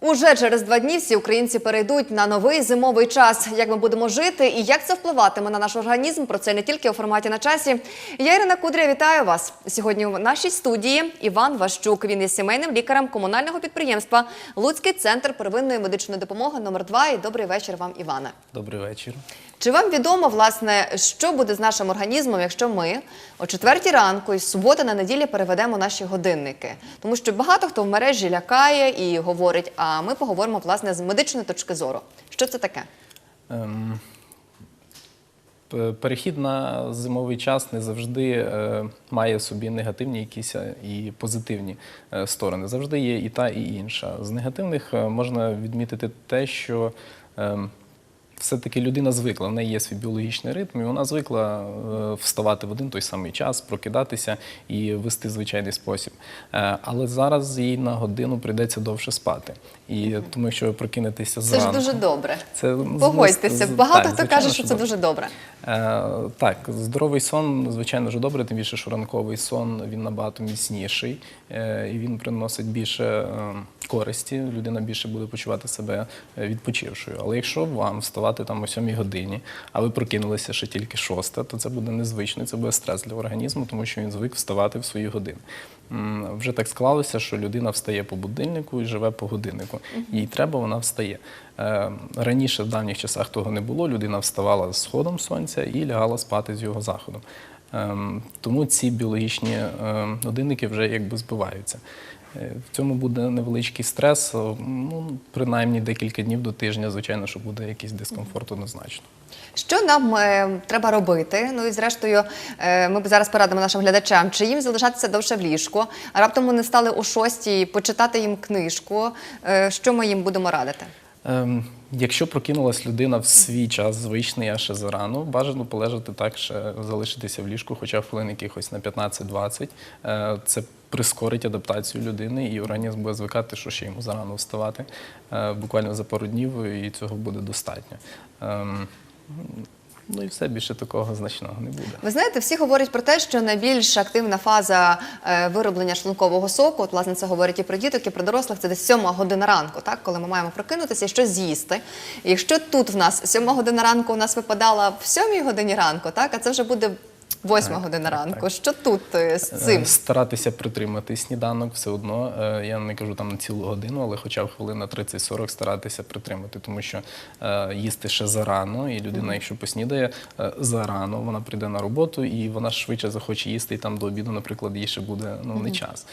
Уже через два дні всі українці перейдуть на новий зимовий час. Як ми будемо жити і як це впливатиме на наш організм? Про це не тільки у форматі на часі. Я Ірина Кудря, вітаю вас сьогодні. У нашій студії Іван Ващук. Він є сімейним лікарем комунального підприємства Луцький центр первинної медичної допомоги номер 2 І добрий вечір вам, Іване. Добрий вечір. Чи вам відомо, власне, що буде з нашим організмом, якщо ми о четвертій ранку із суботи на неділі переведемо наші годинники? Тому що багато хто в мережі лякає і говорить, а ми поговоримо власне з медичної точки зору. Що це таке? Ем, Перехід на зимовий час не завжди е, має собі негативні якісь е, і позитивні е, сторони. Завжди є і та, і інша. З негативних е, можна відмітити те, що ем, все-таки людина звикла, в неї є свій біологічний ритм, і вона звикла е, вставати в один той самий час, прокидатися і вести звичайний спосіб. Е, Але зараз їй на годину прийдеться довше спати. І тому, якщо ви прокинетеся Це ж дуже добре. це Погодьтеся, багато так, хто звичайно, каже, що це дуже добре. Е, так, здоровий сон, звичайно, дуже добре, тим більше, що ранковий сон він набагато міцніший і він приносить більше користі. Людина більше буде почувати себе відпочившою. Але якщо вам вставати там о 7 годині, а ви прокинулися ще тільки шоста, то це буде незвично, це буде стрес для організму, тому що він звик вставати в свої години. Вже так склалося, що людина встає по будильнику і живе по годиннику. Їй треба, вона встає. Е, Раніше в давніх часах того не було. Людина вставала з сходом сонця і лягала спати з його заходом. Ем, Тому ці біологічні е, годинники вже якби збиваються. Е, В цьому буде невеличкий стрес, е, ну, принаймні декілька днів до тижня, звичайно, що буде якийсь дискомфорт однозначно. Що нам е, треба робити? Ну і зрештою, е, ми б зараз порадимо нашим глядачам, чи їм залишатися довше в ліжку. А раптом вони стали о шостій почитати їм книжку. Е, що ми їм будемо радити? Ем, якщо прокинулась людина в свій час звичний, а ще зарано, бажано полежати так, ще залишитися в ліжку, хоча хвилин якихось на 15-20. Е, це прискорить адаптацію людини, і організм буде звикати, що ще йому зарано вставати. Е, буквально за пару днів, і цього буде достатньо. Ем, ну і все більше такого значного не буде. Ви знаєте, всі говорять про те, що найбільш активна фаза е, вироблення шлункового соку, от власне це говорять і про діток, і про дорослих, це десь сьома година ранку, так коли ми маємо прокинутися і щось з'їсти. Якщо тут в нас сьома година ранку у нас випадала в сьомій годині ранку, так а це вже буде восьма година ранку. так. Що тут е, з Е, цим? Старатися притримати сніданок все одно. Е, Я не кажу там на цілу годину, але хоча б хвилин на 30-40 старатися притримати, тому що їсти ще зарано, і людина, якщо поснідає зарано, вона прийде на роботу і вона швидше захоче їсти, і там до обіду, наприклад, їй ще буде ну, не час.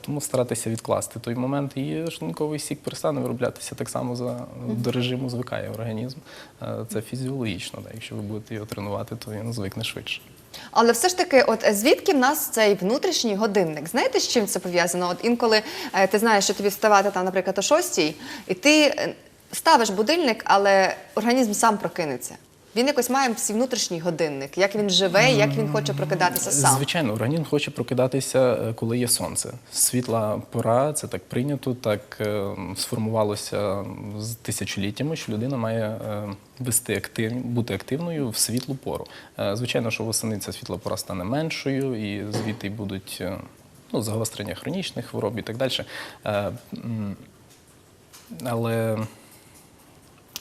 Тому старатися відкласти той момент, і шлунковий сік перестане вироблятися так само за до режиму звикає організм. Це фізіологічно. Якщо ви будете його тренувати, то він звикне швидше. Але все ж таки, от звідки в нас цей внутрішній годинник? Знаєте, з чим це пов'язано? От інколи е, ти знаєш, що тобі вставати там, наприклад, о шостій, і ти е, ставиш будильник, але організм сам прокинеться. Він якось має свій внутрішній годинник, як він живе, як він хоче прокидатися сам. Звичайно, організм хоче прокидатися, е, коли є сонце. Світла пора, це так прийнято, так е, сформувалося з тисячоліттями, що людина має е, вести актив, бути активною в світлу пору. Звичайно, що восени ця світла пора стане меншою, і звідти будуть ну, загострення хронічних хвороб і так далі. Але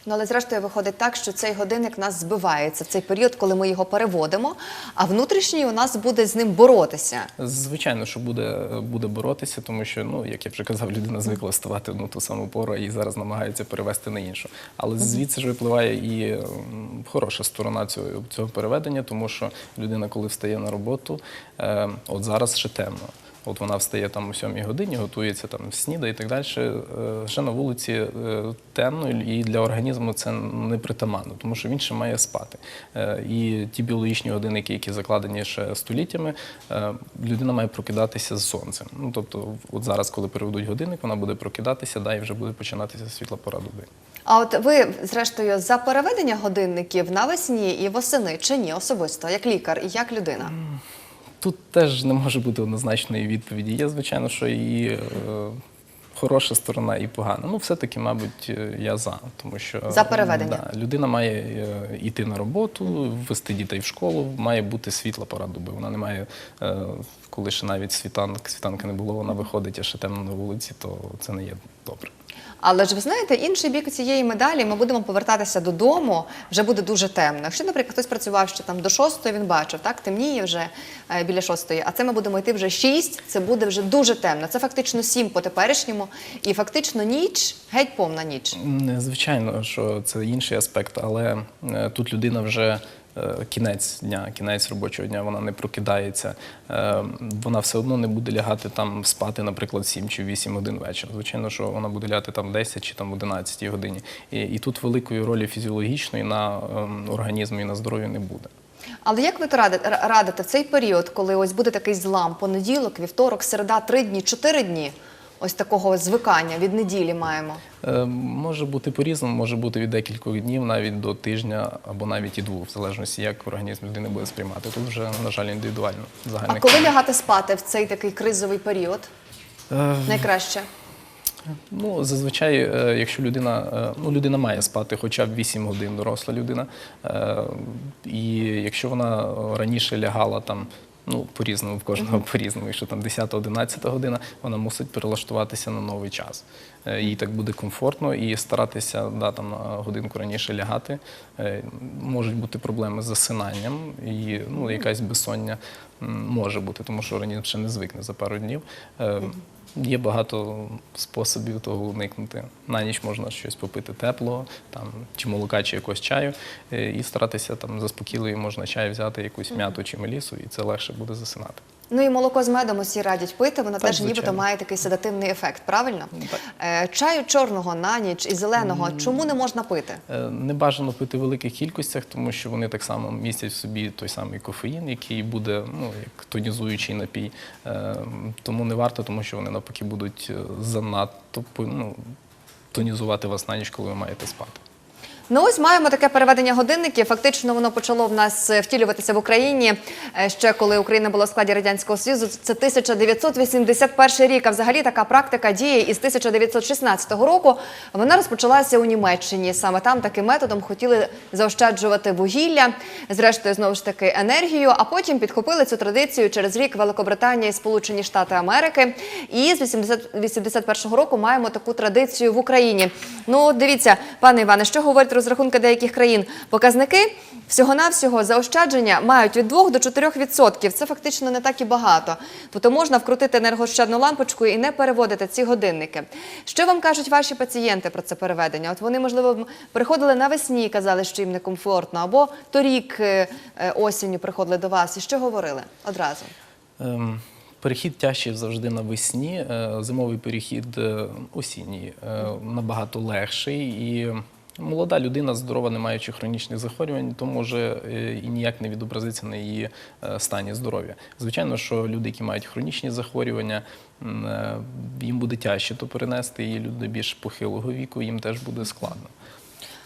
Ну, але зрештою виходить так, що цей годинник нас збивається цей період, коли ми його переводимо, а внутрішній у нас буде з ним боротися. Звичайно, що буде, буде боротися, тому що, ну, як я вже казав, людина звикла вставати в одну ту саму пору і зараз намагається перевести на іншу. Але звідси ж випливає і хороша сторона цього, цього переведення, тому що людина, коли встає на роботу, е, от зараз ще темно. От вона встає там о 7 годині, готується там снідає і так далі. Ще на вулиці е, темно, і для організму це не притаманно, тому що він ще має спати. Е, І ті біологічні годинники, які закладені ще століттями, е, людина має прокидатися з сонцем. Ну тобто, от зараз, коли переведуть годинник, вона буде прокидатися, да, і вже буде починатися світла пора доби. А от ви, зрештою, за переведення годинників навесні і восени чи ні особисто, як лікар і як людина? Тут теж не може бути однозначної відповіді. Є, звичайно, що і е, хороша сторона, і погана. Ну, все-таки, мабуть, е, я за, тому що За переведення. Да, людина має е, йти на роботу, вести дітей в школу, має бути світла пора доби. Вона не має, е, коли ще навіть світанок, світанки не було, вона виходить, а ще темно на вулиці, то це не є добре. Але ж ви знаєте, інший бік цієї медалі ми будемо повертатися додому, вже буде дуже темно. Якщо, наприклад, хтось працював ще там до шостої, він бачив, так темніє вже е, біля шостої, а це ми будемо йти вже шість, це буде вже дуже темно. Це фактично сім по теперішньому, і фактично ніч, геть повна ніч. Звичайно, що це інший аспект, але е, тут людина вже кінець дня, кінець робочого дня, вона не прокидається. Е, Вона все одно не буде лягати там спати, наприклад, 7 чи 8 годин вечора. Звичайно, що вона буде лягати там 10 чи там 11 годині. І, і тут великої ролі фізіологічної на ем, організм і на здоров'я не буде. Але як ви то радите в цей період, коли ось буде такий злам, понеділок, вівторок, середа, три дні, чотири дні, ось такого звикання від неділі маємо? Е, Може бути по-різному, може бути від декількох днів, навіть до тижня або навіть і двох, в залежності, як організм людини буде сприймати. Тут вже, на жаль, індивідуально. А коли лягати спати в цей такий кризовий період? Е, Найкраще. Ну, зазвичай, е, якщо людина, ну, людина має спати хоча б 8 годин, доросла людина. І якщо вона раніше лягала там. Ну, по-різному, в кожного по-різному. Якщо там 10-11 година, вона мусить перелаштуватися на новий час. Е, Їй так буде комфортно і старатися да, там, на годинку раніше лягати. Е, Можуть бути проблеми з засинанням і ну, якась безсоння може бути, тому що організм ще не звикне за пару днів. Е, Є багато способів того уникнути. На ніч можна щось попити теплого, там, чи молока, чи якогось чаю, е, і старатися там заспокійливо можна чай взяти, якусь м'яту чи мелісу, і це легше буде засинати. Ну і молоко з медом усі радять пити, воно Так, теж нібито має такий седативний ефект, правильно? Так. Е, Чаю чорного на ніч і зеленого чому не можна пити? Е, Не бажано пити в великих кількостях, тому що вони так само містять в собі той самий кофеїн, який буде ну, як тонізуючий напій. Е, Тому не варто, тому що вони навпаки будуть занадто ну, тонізувати вас на ніч, коли ви маєте спати. Ну ось маємо таке переведення годинників. Фактично воно почало в нас е, втілюватися в Україні е, ще коли Україна була в складі радянського союзу. Це 1981 рік. А взагалі така практика діє із 1916 року. Вона розпочалася у Німеччині. Саме там таким методом хотіли заощаджувати вугілля, зрештою знову ж таки енергію. А потім підхопили цю традицію через рік Великобританія і Сполучені Штати Америки. І з 80 81 року маємо таку традицію в Україні. Ну, дивіться, пане Іване, що говорять розрахунки деяких країн? Показники всього-навсього заощадження мають від 2 до 4 відсотків. Це фактично не так і багато. Тобто можна вкрутити енергощадну лампочку і не переводити ці годинники. Що вам кажуть ваші пацієнти про це переведення? От вони, можливо, приходили навесні, і казали, що їм некомфортно, або торік е, е, осінню приходили до вас. І що говорили одразу? Ем, Перехід тяжчий завжди навесні. е, Зимовий перехід осінній набагато легший. І молода людина, здорова, не маючи хронічних захворювань, то може е, і ніяк не відобразиться на її е, стані здоров'я. Звичайно, що люди, які мають хронічні захворювання, е, їм буде тяжче то перенести, і люди більш похилого віку, їм теж буде складно.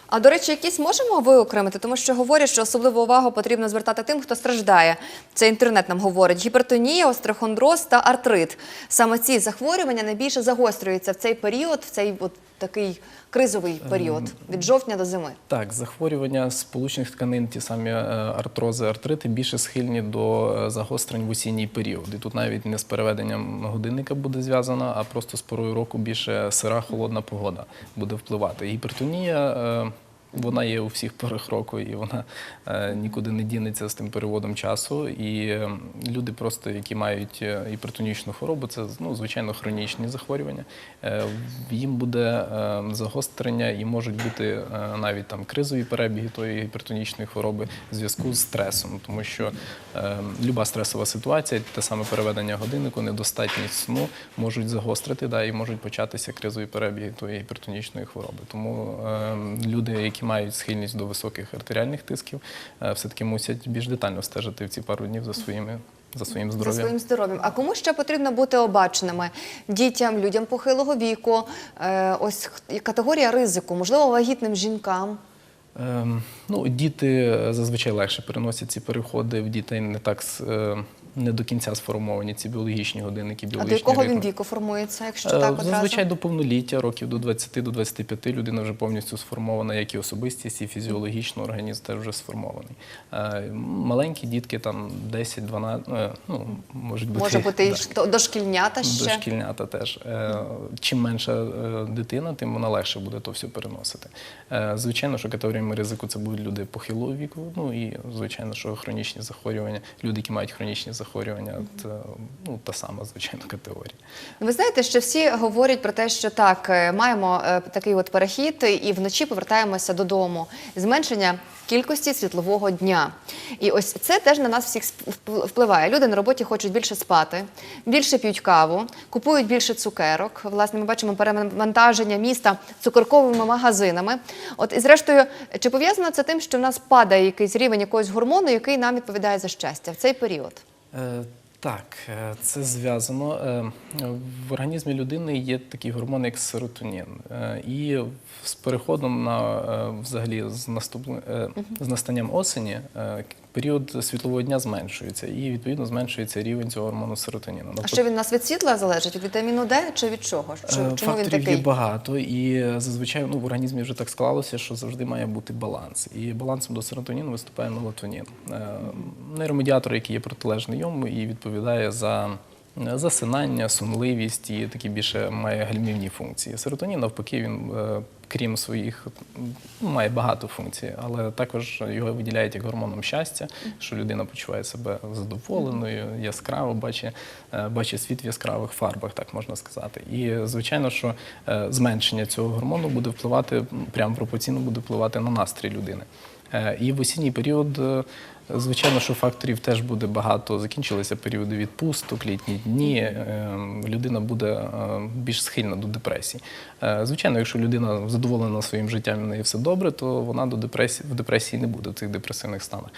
А до речі, якісь можемо виокремити, тому що говорять, що особливу увагу потрібно звертати тим, хто страждає. Це інтернет нам говорить: гіпертонія, острохондроз та артрит. Саме ці захворювання найбільше загострюються в цей період, в цей от такий кризовий період від жовтня до зими. Так, захворювання сполучених тканин, ті самі е, артрози, артрити більше схильні до е, загострень в осінній період. І тут навіть не з переведенням годинника буде зв'язано, а просто з порою року більше сира, холодна погода буде впливати. Гіпертонія. Е, Вона є у всіх порах року, і вона е, нікуди не дінеться з тим переводом часу. І е, люди, просто які мають е, гіпертонічну хворобу, це ну, звичайно хронічні захворювання. Е, їм буде е, загострення і можуть бути е, навіть там кризові перебіги тої гіпертонічної хвороби в зв'язку з стресом, тому що е, люба стресова ситуація, те саме переведення годиннику, недостатність сну можуть загострити да, і можуть початися кризові перебіги тої гіпертонічної хвороби. Тому е, люди, які мають схильність до високих артеріальних тисків, е, все-таки мусять більш детально стежити в ці пару днів за своїми за своїм За своїм здоров'ям. А кому ще потрібно бути обачними? Дітям, людям похилого віку, е, ось категорія ризику, можливо, вагітним жінкам. Ем, ну, діти е, зазвичай легше переносять ці переходи. В дітей не так е, не до кінця сформовані ці біологічні годинники, А до якого він віку формується, якщо Е, так одразу? Зазвичай до повноліття, років до 20 до 25 людина вже повністю сформована, як і особистість, і фізіологічно організм теж вже сформований. Е, Маленькі дітки там 10-12, е, ну, можуть бути. Може бути і да. дошкільнята ще. Дошкільнята теж. Чим менша дитина, тим вона легше буде то все переносити. Звичайно, що категоріями ризику це будуть люди похилого віку, ну і звичайно, що хронічні захворювання, люди, які мають хронічні захворювання, це ну, та сама, звичайно, категорія. Ви знаєте, що всі говорять про те, що так, е, маємо е, такий от перехід, і вночі повертаємося додому. Зменшення кількості світлового дня. І ось це теж на нас всіх впливає. Люди на роботі хочуть більше спати, більше п'ють каву, купують більше цукерок. Власне, ми бачимо перевантаження міста цукорковими магазинами. От і зрештою, чи пов'язано це тим, що в нас падає якийсь рівень якогось гормону, який нам відповідає за щастя в цей період? Е, Так, е, це зв'язано. Е, В організмі людини є такий гормон, як серотонін. І з переходом на взагалі з наступ- з настанням осені період світлового дня зменшується, і відповідно зменшується рівень цього гормону серотоніну. А що він нас від світла залежить? Від вітаміну Д чи від чого? Чи, Е, чому він Факторів такий? є багато, і зазвичай ну, в організмі вже так склалося, що завжди має бути баланс. І балансом до серотоніну виступає мелатонін. Е, Нейромедіатор, який є протилежний йому і відповідає за засинання, сонливість і такі більше має гальмівні функції. Серотонін, навпаки, він. е, Крім своїх, має багато функцій, але також його виділяють як гормоном щастя, що людина почуває себе задоволеною, яскраво, бачить, е, бачить світ в яскравих фарбах, так можна сказати. І звичайно, що е, зменшення цього гормону буде впливати прямо пропорційно буде впливати на настрій людини. Е, І в осінній період, е, звичайно, що факторів теж буде багато. Закінчилися періоди відпусток, літні дні. е, Людина буде е, більш схильна до депресії. Е, Звичайно, якщо людина задоволена своїм життям і в все добре, то вона до депресії в депресії не буде в цих депресивних станах.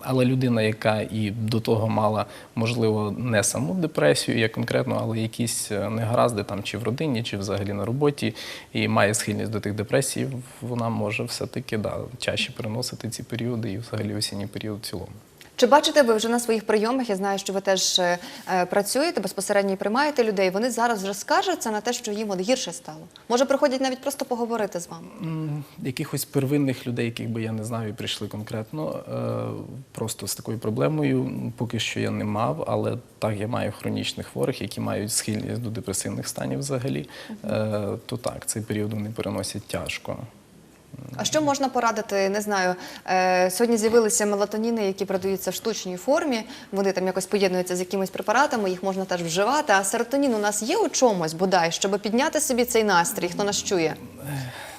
Але людина, яка і до того мала, можливо, не саму депресію, як конкретно, але якісь е, негаразди там чи в родині, чи взагалі на роботі, і має схильність до тих депресій, вона може все-таки да, чаще переносити ці періоди і взагалі осінній період в цілому. Чи бачите ви вже на своїх прийомах? Я знаю, що ви теж е, е, працюєте безпосередньо і приймаєте людей. Вони зараз вже скаржаться на те, що їм от гірше стало. Може, приходять навіть просто поговорити з вами. Якихось первинних людей, яких би я не знав і прийшли конкретно, е, просто з такою проблемою поки що я не мав, але так я маю хронічних хворих, які мають схильність до депресивних станів взагалі, е, то так, цей період вони переносять тяжко. А що можна порадити? Не знаю. Е, сьогодні з'явилися мелатоніни, які продаються в штучній формі. Вони там якось поєднуються з якимись препаратами, їх можна теж вживати. А серотонін у нас є у чомусь, бодай, щоб підняти собі цей настрій, хто нас чує.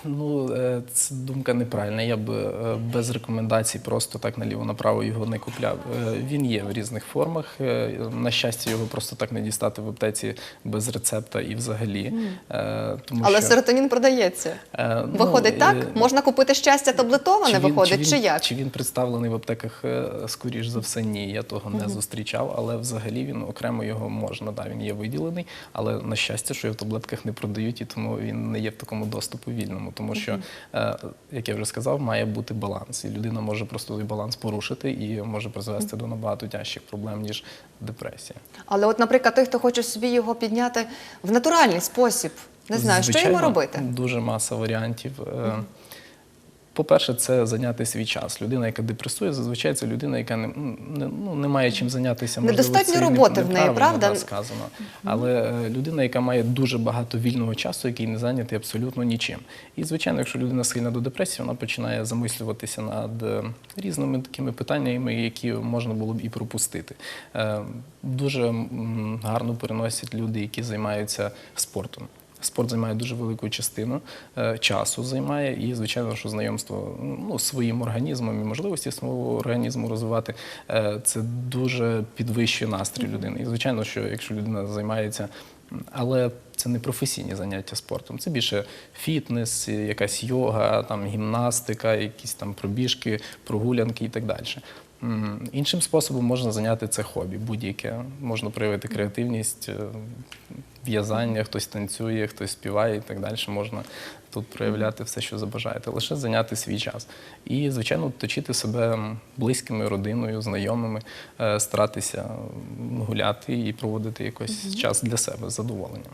Ну, е, це думка неправильна. Я б е, без рекомендацій просто так наліво-направо його не купляв. Е, Він є в різних формах. На щастя, його просто так не дістати в аптеці без рецепта і взагалі. Тому Але що, серотонін продається. ну, Виходить так? Можна купити щастя таблетоване, він- виходить, чи, він, як? Чи він представлений в аптеках, скоріш за все, ні. Я того не зустрічав, але взагалі він окремо його можна. Да, він є виділений, але на щастя, що його в таблетках не продають, і тому він не є в такому доступу вільному. Тому що, е, як я вже сказав, має бути баланс. І людина може просто цей баланс порушити і може призвести до набагато тяжчих проблем, ніж депресія. Але, от, наприклад, той, хто хоче собі його підняти в натуральний спосіб, не знаю, що йому робити. Дуже маса варіантів. По-перше, це зайняти свій час. Людина, яка депресує, зазвичай це людина, яка не, не, ну, не має чим зайнятися. Можливо, Недостатньо це і не- роботи в неї, правда? да, сказано. Але е, людина, яка має дуже багато вільного часу, який не зайнятий абсолютно нічим. І, звичайно, якщо людина схильна до депресії, вона починає замислюватися над е, різними такими питаннями, які можна було б і пропустити. Е, Дуже гарно переносять люди, які займаються спортом. Спорт займає дуже велику частину е, часу займає, і звичайно, що знайомство ну, своїм організмом і можливості свого організму розвивати е, це дуже підвищує настрій людини. І звичайно, що якщо людина займається, але це не професійні заняття спортом, це більше фітнес, якась йога, там гімнастика, якісь там пробіжки, прогулянки і так далі. Іншим способом можна зайняти це хобі, будь-яке. Можна проявити креативність, е, в'язання, хтось танцює, хтось співає і так далі. Можна тут проявляти все, що забажаєте, лише зайняти свій час. І, звичайно, точити себе близькими, родиною, знайомими, е, старатися гуляти і проводити якийсь час для себе з задоволенням.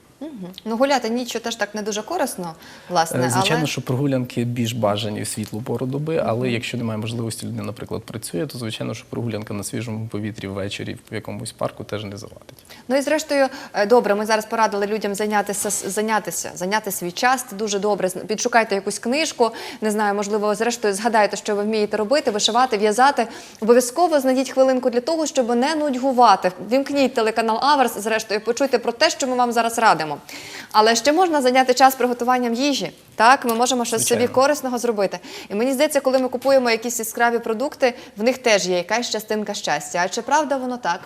Ну, гуляти нічого теж так не дуже корисно, власне, Е, Звичайно, але що прогулянки більш бажані в світлу пору доби, але якщо немає можливості, людина, наприклад, працює, то звичайно, що прогулянка на свіжому повітрі ввечері в якомусь парку теж не завадить. Ну і зрештою, е, добре, ми зараз порадили людям зайнятися, зайнятися, зайняти свій час. Це дуже добре. Підшукайте якусь книжку, не знаю, можливо, зрештою згадайте, що ви вмієте робити, вишивати, в'язати. Обов'язково знайдіть хвилинку для того, щоб не нудьгувати. Вімкніть телеканал Аверс, зрештою, почуйте про те, що ми вам зараз радимо. Але ще можна зайняти час приготуванням їжі. Так, ми можемо щось собі корисного зробити. І мені здається, коли ми купуємо якісь яскраві продукти, в них теж є якась частинка щастя. А чи правда воно так?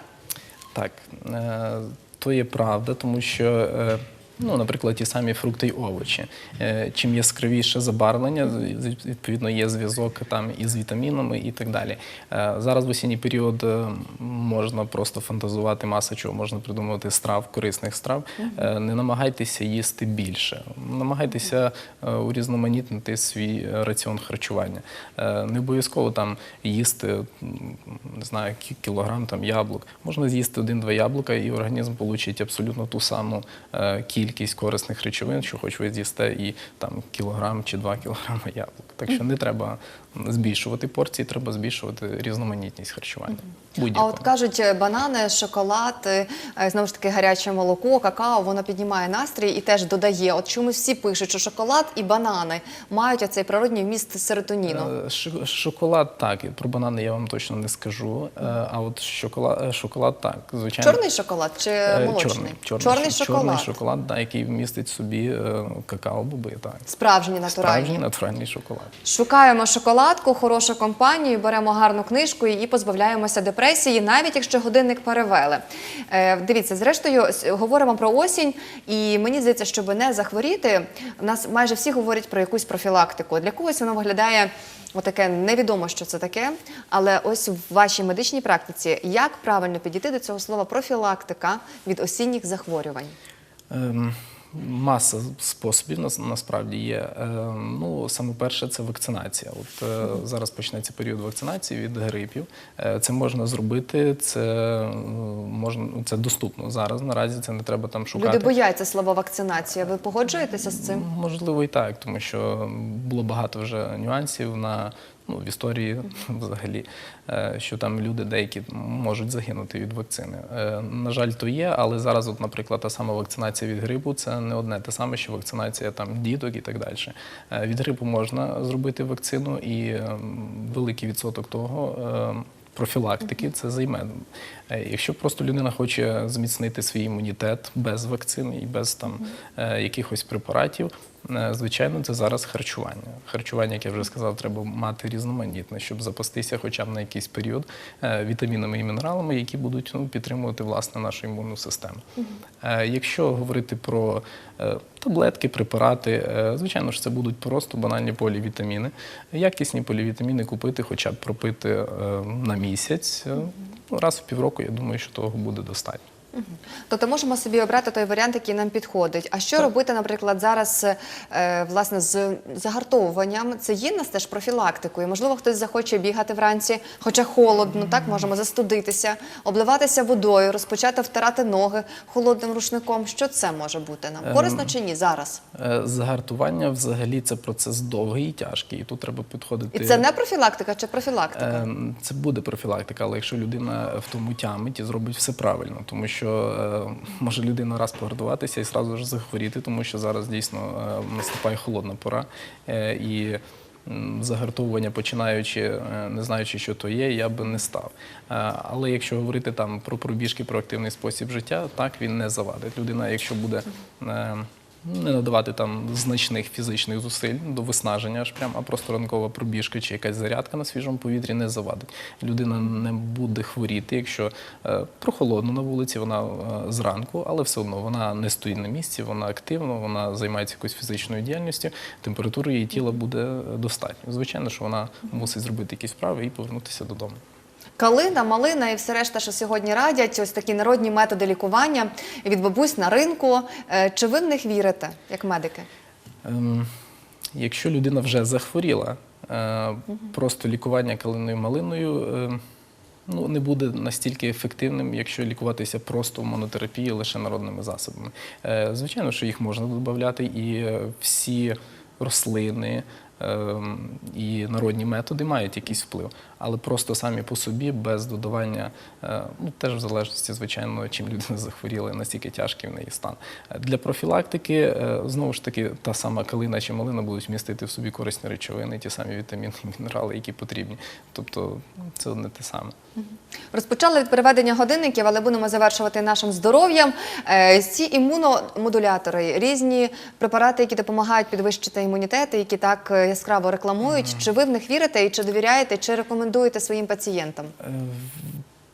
Так, е, то є правда, тому що, е, ну, наприклад, ті самі фрукти й овочі. Е, Чим яскравіше забарвлення, відповідно, є зв'язок там із вітамінами і так далі. Е, Зараз в осінній період е, можна просто фантазувати маса чого, можна придумувати страв, корисних страв. Не намагайтеся їсти більше. Намагайтеся урізноманітнити свій раціон харчування. Не обов'язково там їсти не знаю, кілограм там яблук. Можна з'їсти один-два яблука, і організм получить абсолютно ту саму е, кількість корисних речовин, що хоч ви з'їсте і там кілограм чи два кілограми яблук. Так що не треба збільшувати порції, треба збільшувати різноманітність харчування. А от кажуть, е, банани, шоколад, е, е, знову ж таки гаряче молоко, какао, воно піднімає настрій і теж додає. От чомусь всі пишуть, що шоколад і банани мають оцей природній вміст серотоніну. Шоколад так, про банани я вам точно не скажу. А от шоколад, шоколад так, звичайно. Чорний шоколад чи молочний? Чорний, чорний, чорний шоколад. Чорний шоколад, да, який містить в собі какао-боби. Так. Справжній натуральний. Справжній натуральний шоколад. Шукаємо шоколадку, хорошу компанію, беремо гарну книжку і позбавляємося депресії, навіть якщо годинник перевели. Е, дивіться, зрештою, говоримо про осінь, і мені здається, щоб не захворіти, у нас майже всі говорять про якусь профілактику. Для когось воно виглядає отаке невідомо, що це таке. Але ось в вашій медичній практиці як правильно підійти до цього слова профілактика від осінніх захворювань? Ем, Маса способів нас- насправді є. Ем, Ну, саме перше це вакцинація. От е, зараз почнеться період вакцинації від грипів. Е, Це можна зробити, це е, можна ну, це доступно зараз. Наразі це не треба там шукати. Люди бояться слова вакцинація. Ви погоджуєтеся з цим? Можливо, і так, тому що було багато вже нюансів на ну, в історії взагалі, е, що там люди деякі можуть загинути від вакцини. Е, На жаль, то є, але зараз, от, наприклад, та сама вакцинація від грипу це не одне те саме, що вакцинація там діток і так далі. Е, Від грипу можна зробити вакцину, і ем, великий відсоток того. ем, Профілактики це займе. Якщо просто людина хоче зміцнити свій імунітет без вакцини і без там якихось препаратів, звичайно, це зараз харчування. Харчування, як я вже сказав, треба мати різноманітне, щоб запастися хоча б на якийсь період е, вітамінами і мінералами, які будуть ну, підтримувати власне нашу імунну систему. Е, Якщо говорити про е, таблетки, препарати, е, звичайно ж, це будуть просто банальні полівітаміни. Якісні полівітаміни купити, хоча б пропити е, на місяць. Е, ну, Раз в півроку, я думаю, що того буде достатньо. Тобто можемо собі обрати той варіант, який нам підходить. А що робити, наприклад, зараз е, власне з загартовуванням? Це є нас теж профілактикою. Можливо, хтось захоче бігати вранці, хоча холодно, так можемо застудитися, обливатися водою, розпочати втирати ноги холодним рушником. Що це може бути нам? Корисно чи ні зараз? Е, Загартування взагалі це процес довгий і тяжкий, і тут треба підходити. І це не профілактика чи профілактика? Ем, Це буде профілактика, але якщо людина в тому тямить і зробить все правильно, тому що е, може людина раз погартуватися і зразу ж захворіти, тому що зараз дійсно е, наступає холодна пора. е, І загартовування, починаючи, не знаючи, що то є, я би не став. Але якщо говорити там про пробіжки, про активний спосіб життя, так він не завадить. Людина, якщо буде не надавати там значних фізичних зусиль до виснаження, аж прям, а просто ранкова пробіжка чи якась зарядка на свіжому повітрі не завадить. Людина не буде хворіти, якщо е, прохолодно на вулиці, вона е, зранку, але все одно вона не стоїть на місці, вона активна, вона займається якоюсь фізичною діяльністю, температура її тіла буде е, достатньо. Звичайно, що вона мусить зробити якісь вправи і повернутися додому. Калина, малина і все решта, що сьогодні радять, ось такі народні методи лікування від бабусь на ринку. Е, Чи ви в них вірите, як медики? Ем, якщо людина вже захворіла, е, просто лікування калиною малиною е, ну, не буде настільки ефективним, якщо лікуватися просто в монотерапії лише народними засобами. Звичайно, що їх можна додати, і всі рослини. Ем, І народні методи мають якийсь вплив, але просто самі по собі, без додавання, е, ну теж в залежності, звичайно, чим людина захворіла, наскільки тяжкий в неї стан. Е, Для профілактики е, знову ж таки та сама калина чи малина будуть містити в собі корисні речовини, ті самі вітаміни і мінерали, які потрібні. Тобто це одне те саме. Розпочали від переведення годинників, але будемо завершувати нашим здоров'ям. Ці імуномодулятори, різні препарати, які допомагають підвищити імунітет, які так яскраво рекламують. Чи ви в них вірите і чи довіряєте, чи рекомендуєте своїм пацієнтам?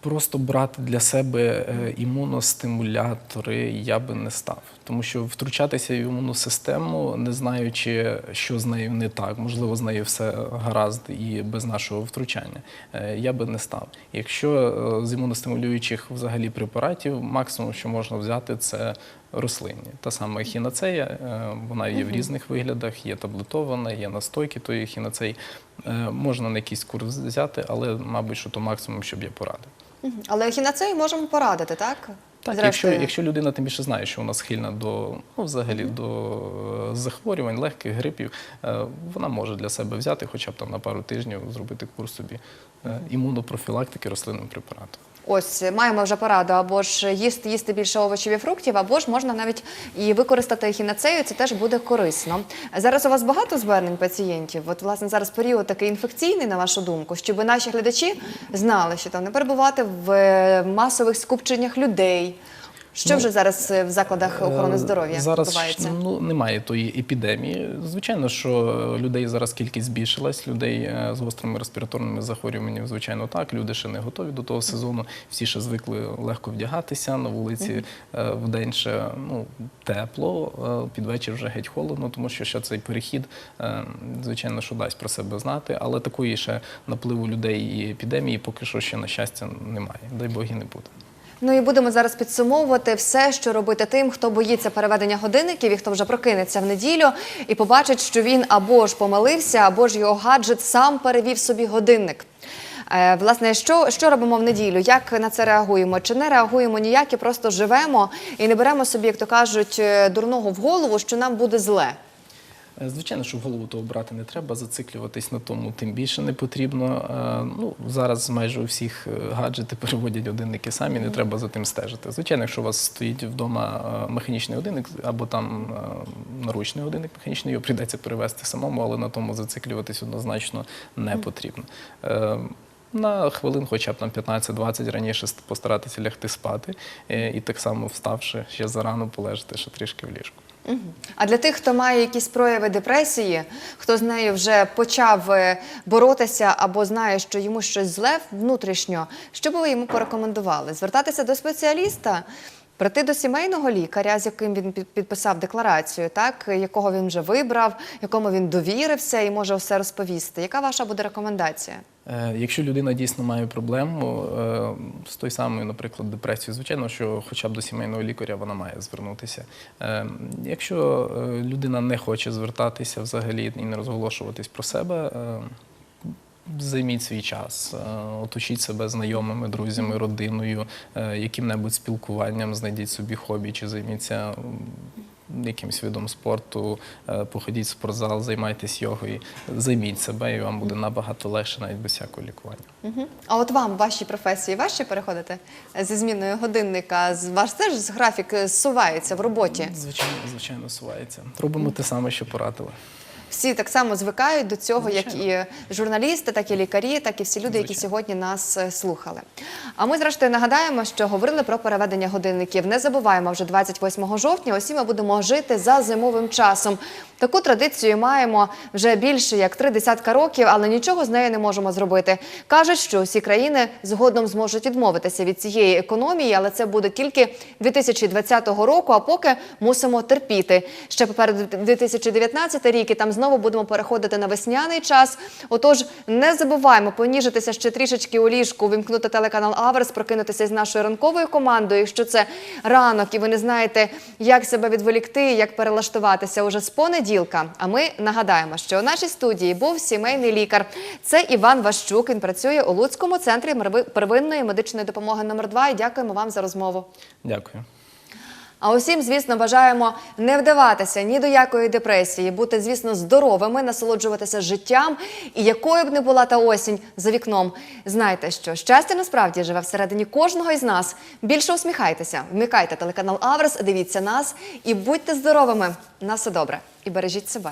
Просто брати для себе е, імуностимулятори я би не став, тому що втручатися в імунну систему, не знаючи, що з нею не так, можливо, з нею все гаразд і без нашого втручання, е, я би не став. Якщо е, з імуностимулюючих взагалі препаратів, максимум, що можна взяти, це рослинні. Та сама хінацея, вона є в різних виглядах, є таблетована, є настойки тої хінацеї. Е, Можна на якийсь курс взяти, але, мабуть, що то максимум, щоб я порадив. на Але і можемо порадити, так? Так, якщо, Зрештою. якщо людина тим більше знає, що вона схильна до ну, взагалі до е, захворювань, легких грипів, е, вона може для себе взяти, хоча б там на пару тижнів зробити курс собі імунопрофілактики рослинним препаратом. Ось маємо вже пораду або ж їсти їсти більше овочів і фруктів, або ж можна навіть і використати хінацею. це теж буде корисно. Зараз у вас багато звернень пацієнтів. От власне зараз період такий інфекційний, на вашу думку, щоб наші глядачі знали, що там не перебувати в е, масових скупченнях людей. Що Ну, вже зараз е, в закладах охорони Е, здоров'я зараз відбувається? ну немає тої епідемії. Звичайно, що людей зараз кількість збільшилась. Людей е, з гострими респіраторними захворюваннями, звичайно, так. Люди ще не готові до того сезону. Всі ще звикли легко вдягатися на вулиці. е, Вдень ще ну тепло, під вечір вже геть холодно, тому що ще цей перехід, звичайно, що дасть про себе знати, але такої ще напливу людей і епідемії поки що ще на щастя немає. Дай Бог і не буде. Ну і будемо зараз підсумовувати все, що робити тим, хто боїться переведення годинників і хто вже прокинеться в неділю і побачить, що він або ж помилився, або ж його гаджет сам перевів собі годинник. Е, власне, що, що робимо в неділю? Як на це реагуємо? Чи не реагуємо ніяк і просто живемо і не беремо собі, як то кажуть, е, дурного в голову, що нам буде зле? Е, Звичайно, що в голову того брати не треба, зациклюватись на тому тим більше не потрібно. Е, Ну, зараз майже у всіх е, гаджети переводять годинники самі, не треба за тим стежити. Звичайно, якщо у вас стоїть вдома механічний годинник або там наручний годинник механічний, його прийдеться перевести самому, але на тому зациклюватись однозначно не потрібно. На хвилин, хоча б там 15-20 раніше постаратися лягти спати і так само вставши ще зарано полежати ще трішки в ліжку. А для тих, хто має якісь прояви депресії, хто з нею вже почав е, боротися або знає, що йому щось зле внутрішньо, що би ви йому порекомендували? Звертатися до спеціаліста, прийти до сімейного лікаря, з яким він під- підписав декларацію, так якого він вже вибрав, якому він довірився і може все розповісти. Яка ваша буде рекомендація? Е, Якщо людина дійсно має проблему е, з той самою, наприклад, депресією, звичайно, що хоча б до сімейного лікаря вона має звернутися. Е, Якщо людина не хоче звертатися взагалі і не розголошуватись про себе, займіть свій час, е, оточіть себе знайомими, друзями, родиною, е, яким-небудь спілкуванням, знайдіть собі хобі чи займіться. Якимсь видом спорту, е, походіть в спортзал, займайтесь йогою, займіть себе, і вам буде набагато легше навіть без всякого лікування. А от вам вашій професії важче переходити зі зміною годинника? Ваш теж графік зсувається в роботі? Звичайно, звичайно, сувається. Робимо те саме, що порадили. Всі так само звикають до цього, як і журналісти, так і лікарі, так і всі люди, які сьогодні нас е, слухали. А ми, зрештою, нагадаємо, що говорили про переведення годинників. Не забуваємо вже 28 жовтня. Усі ми будемо жити за зимовим часом. Таку традицію маємо вже більше як три десятка років, але нічого з нею не можемо зробити. Кажуть, що всі країни згодом зможуть відмовитися від цієї економії, але це буде тільки 2020 року. А поки мусимо терпіти. Ще попереду 2019 рік і там знову будемо переходити на весняний час. Отож, не забуваємо поніжитися ще трішечки у ліжку, вимкнути телеканал Аверс, прокинутися з нашою ранковою командою. Якщо це ранок, і ви не знаєте, як себе відволікти, як перелаштуватися уже з понеділка. А ми нагадаємо, що у нашій студії був сімейний лікар. Це Іван Ващук. Він працює у Луцькому центрі первинної медичної допомоги номер 2 І дякуємо вам за розмову. Дякую. А усім, звісно, бажаємо не вдаватися ні до якої депресії, бути, звісно, здоровими, насолоджуватися життям. І якою б не була та осінь за вікном, знайте, що щастя насправді живе всередині кожного із нас. Більше усміхайтеся, вмикайте телеканал Аврес, дивіться нас і будьте здоровими. На все добре і бережіть себе.